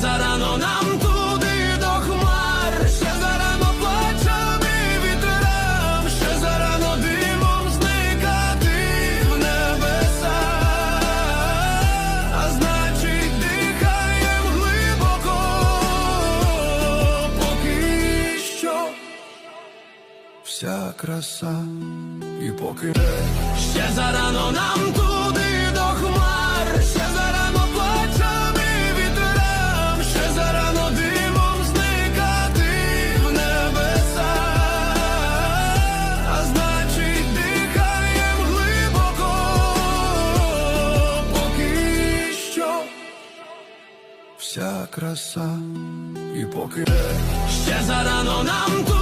зарано нам туди до хмар, ще зарано плачем і вітрам, ще зарано димом зникати в небеса, а значить дихаєм глибоко, поки що вся краса і поки. Ще зарано нам вся краса. І поки ще зарано нам